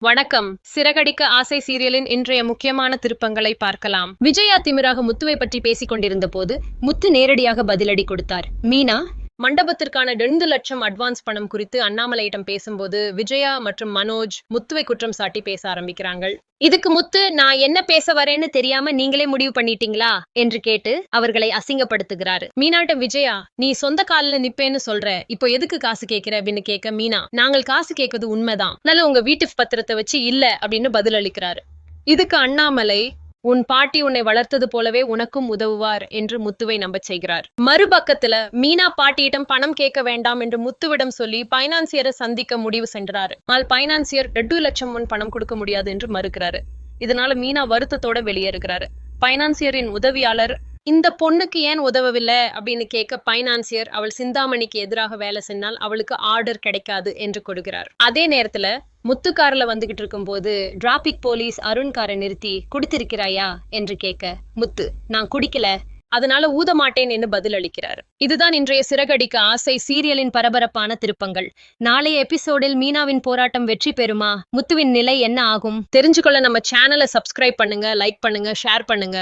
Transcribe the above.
வணக்கம். சிறகடிக்க ஆசை சீரியலின் இன்றைய முக்கியமான திருப்பங்களை பார்க்கலாம். விஜயா திமிராக முத்துவை பற்றி பேசிக் கொண்டிருந்த போது முத்து நேரடியாக பதிலடி கொடுத்தார். மீனா மண்டபத்திற்கான ரெண்டு லட்சம் அட்வான்ஸ் பணம் குறித்து அண்ணாமலையிடம் பேசும்போது விஜயா மற்றும் மனோஜ் முத்துவை குற்றம் சாட்டி பேச ஆரம்பிக்கிறாங்க இதுக்கு முத்து நான் என்ன பேச வரேன்னு தெரியாம நீங்களே முடிவு பண்ணிட்டீங்களா? என்று கேட்டு அவர்களை அசிங்கப்படுத்துகிறாரு. மீனாட்டம் விஜயா நீ சொந்த காலில் நிப்பேன்னு சொல்ற. இப்போ எதுக்கு காசு கேட்கிற அப்படின்னு கேட்க மீனா நாங்கள் காசு கேட்கறது உண்மைதான். நல்ல உங்க வீட்டு பத்திரத்தை வச்சு இல்ல அப்படின்னு பதில் அளிக்கிறாரு இதுக்கு அண்ணாமலை உன் பாட்டி உன்னை வளர்த்தது போலவே உனக்கும் உதவுவார் என்று முத்துவை நம்பச் செய்கிறார். மறுபக்கத்துல மீனா பாட்டியிடம் பணம் கேட்க வேண்டாம் என்று முத்துவிடம் சொல்லி பைனான்சியரை சந்திக்க முடிவு சென்றார். ஆனால் பைனான்சியர் ரெண்டு லட்சம் முன் பணம் கொடுக்க முடியாது என்று மறுக்கிறாரு. இதனால மீனா வருத்தத்தோட வெளியேறுகிறாரு. பைனான்சியரின் உதவியாளர் இந்த பொண்ணுக்கு ஏன் உதவவில்லை அப்படின்னு கேட்க பைனான்சியர் அவள் சிந்தாமணிக்கு எதிராக வேலை செஞ்சால் அவளுக்கு ஆர்டர் கிடைக்காது என்று கொடுக்கிறார். அதே நேரத்துல முத்துக்காரில் கார்ல வந்துகிட்டு இருக்கும்போது டிராபிக் போலீஸ் அருண்காரை நிறுத்தி குடித்திருக்கிறாயா என்று கேட்க முத்து நான் குடிக்கல. அதனால ஊத மாட்டேன் என்று பதில் அளிக்கிறார். இதுதான் இன்றைய சிறகடிக்க ஆசை சீரியலின் பரபரப்பான திருப்பங்கள். நாளைய எபிசோடில் மீனாவின் போராட்டம் வெற்றி பெறுமா? முத்துவின் நிலை என்ன ஆகும்? தெரிஞ்சுக்கொள்ள நம்ம சேனலை சப்ஸ்கிரைப் பண்ணுங்க லைக் பண்ணுங்க ஷேர் பண்ணுங்க.